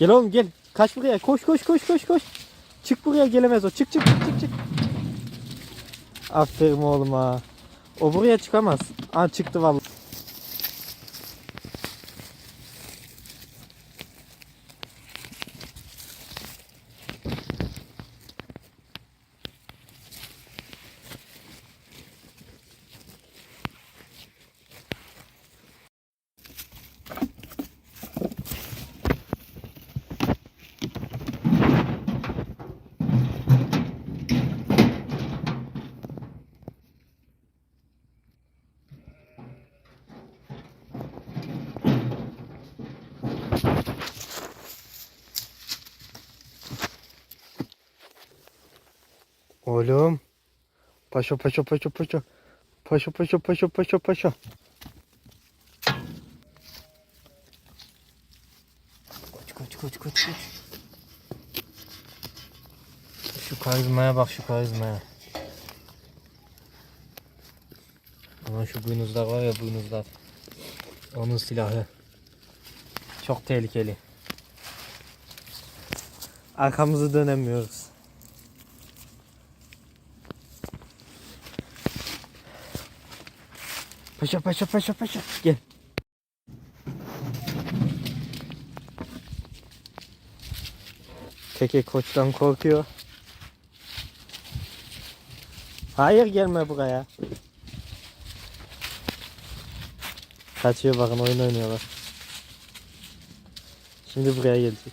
Gel oğlum gel. Kaç buraya. Koş koş koş koş koş. Çık buraya gelemez o. Çık çık çık çık çık. Aferin oğluma. O buraya çıkamaz. Aa çıktı vallahi. Oğlum. Paşa paşa paşa paşa. Paşa paşa paşa paşa paşa. Koç koç koç koç koç. Şu karizmaya bak şu karizmaya. Ama şu buynuzlar var ya buynuzlar. Onun silahı. Çok tehlikeli. Arkamızı dönemiyoruz. Paşa paşa paşa paşa gel. Teke koçtan korkuyor. Hayır gelme buraya. Kaçıyor bakın oyun oynuyorlar. Şimdi buraya gelecek.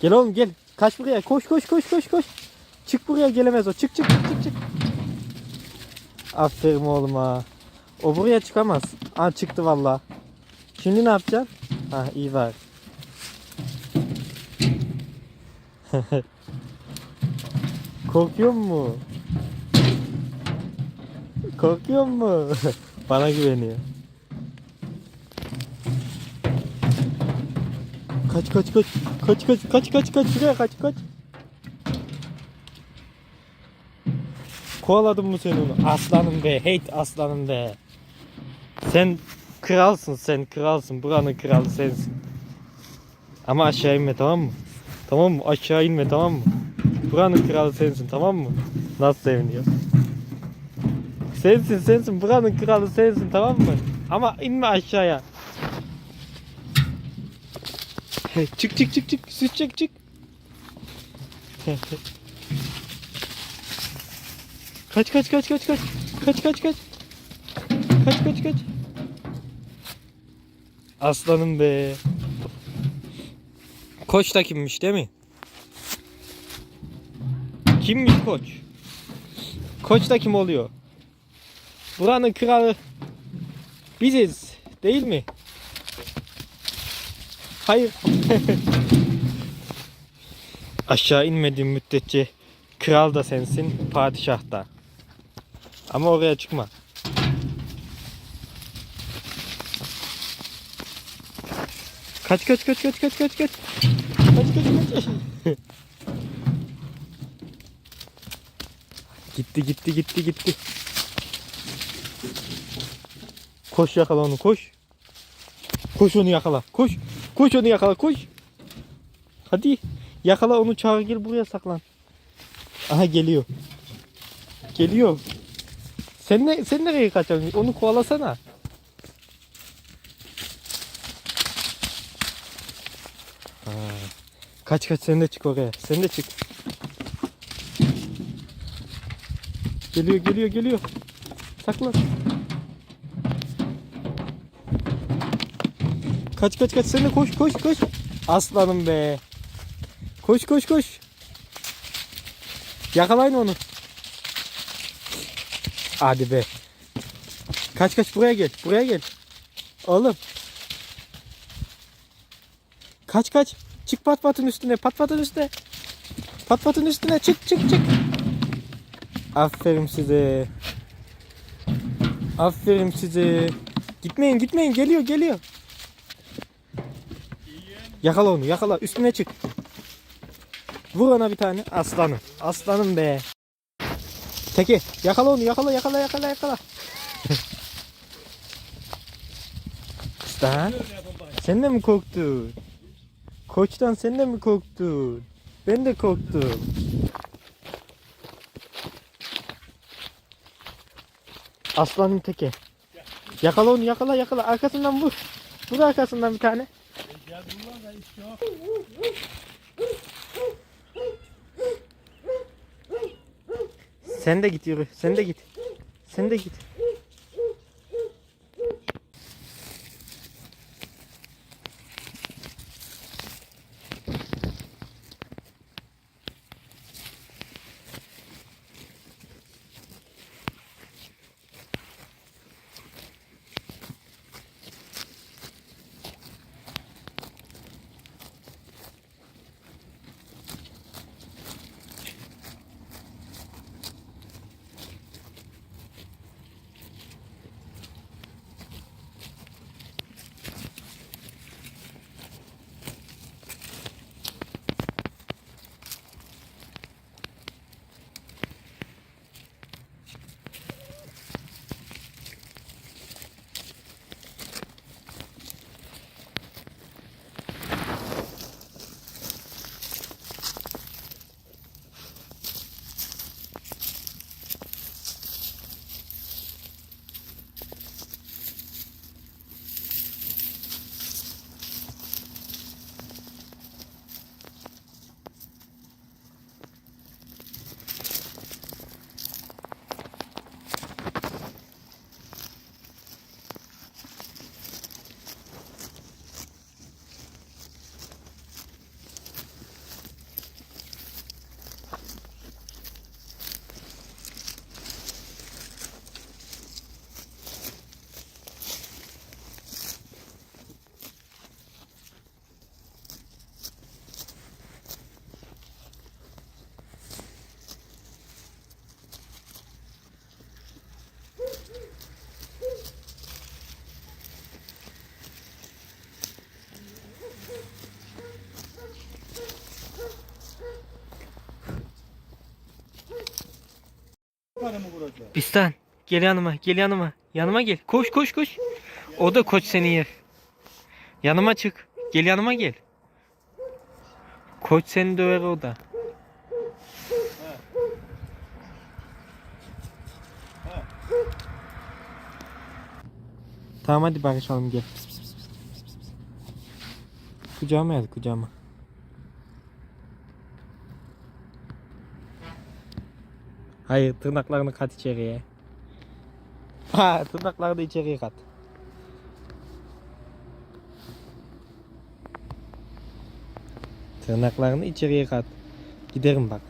Gel oğlum gel. Kaç buraya. Koş koş koş koş koş. Çık buraya gelemez o. Çık çık çık çık çık. Aferin oğluma. O buraya çıkamaz. Aa çıktı valla. Şimdi ne yapacaksın? Ha iyi var. Korkuyor mu? Korkuyor mu? Bana güveniyor. Kaç kaç kaç. Kaç kaç kaç kaç kaç şuraya kaç kaç. Kovaladım mı seni onu? Aslanım be, hate aslanım be. Sen kralsın sen kralsın. Buranın kralı sensin. Ama aşağı inme tamam mı? Tamam mı? Aşağı inme tamam mı? Buranın kralı sensin tamam mı? Nasıl seviniyor? Sensin sensin buranın kralı sensin tamam mı? Ama inme aşağıya. Çık çık çık çık süt çık çık. Kaç kaç kaç kaç kaç. Kaç kaç kaç. Kaç kaç kaç. Aslanım be. Koç da kimmiş değil mi? Kimmiş koç? Koç da kim oluyor? Buranın kralı biziz değil mi? Hayır. Aşağı inmediğin müddetçe kral da sensin, padişah da. Ama oraya çıkma. Kaç kaç kaç kaç kaç kaç kaç. Kaç kaç kaç. gitti gitti gitti gitti. Koş yakala onu koş. Koş onu yakala. Koş. Koş onu yakala koş. Hadi. Yakala onu çağır gel buraya saklan. Aha geliyor. Geliyor. Sen ne sen nereye kaçacaksın? Onu kovalasana. Ha. Kaç kaç sen de çık oraya. Sen de çık. Geliyor geliyor geliyor. Saklan. Kaç kaç kaç sen de koş koş koş. Aslanım be. Koş koş koş. Yakalayın onu. Hadi be. Kaç kaç buraya gel. Buraya gel. Oğlum. Kaç kaç. Çık pat patın üstüne. Pat patın üstüne. Pat patın üstüne. Çık çık çık. Aferin size. Aferin size. Gitmeyin gitmeyin. Geliyor geliyor. Yakala onu yakala. Üstüne çık. Vur ona bir tane. Aslanım. Aslanım be. Teki yakala onu yakala yakala yakala yakala. Bistan. Sen de mi korktun? Koçtan sen de mi korktun? Ben de korktum. Aslanın teke. Yakala onu yakala yakala arkasından vur. Vur arkasından bir tane. Sen de git yürü. Sen de git. Sen de git. Bistan gel yanıma gel yanıma. Yanıma gel. Koş koş koş. O da koç seni yer. Yanıma çık. Gel yanıma gel. Koç seni döver o da. Tamam hadi barışalım gel. Pis, pis, pis, pis, pis, pis. Kucağıma gel kucağıma. Hayır tırnaklarını kat içeriye. Ha tırnaklarını içeriye kat. Tırnaklarını içeriye kat. Giderim bak.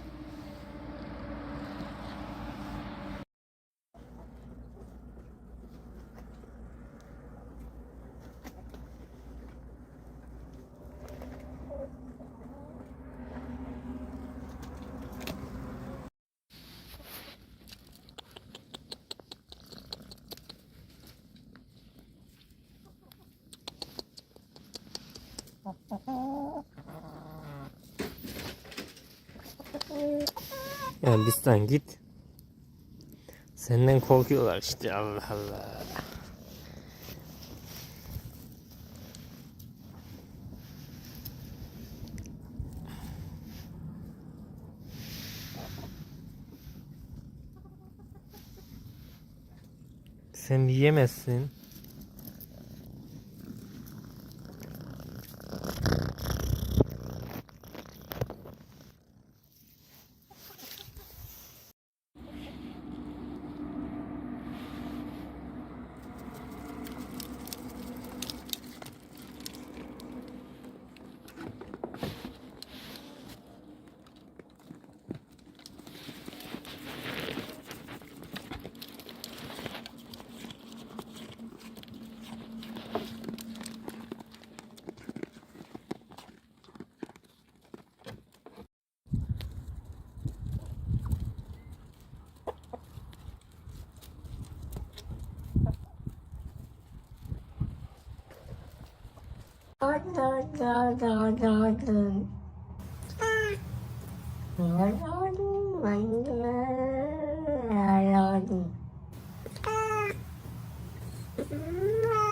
Bizden git. Senden korkuyorlar işte Allah Allah. Sen yiyemezsin. Mm-hmm.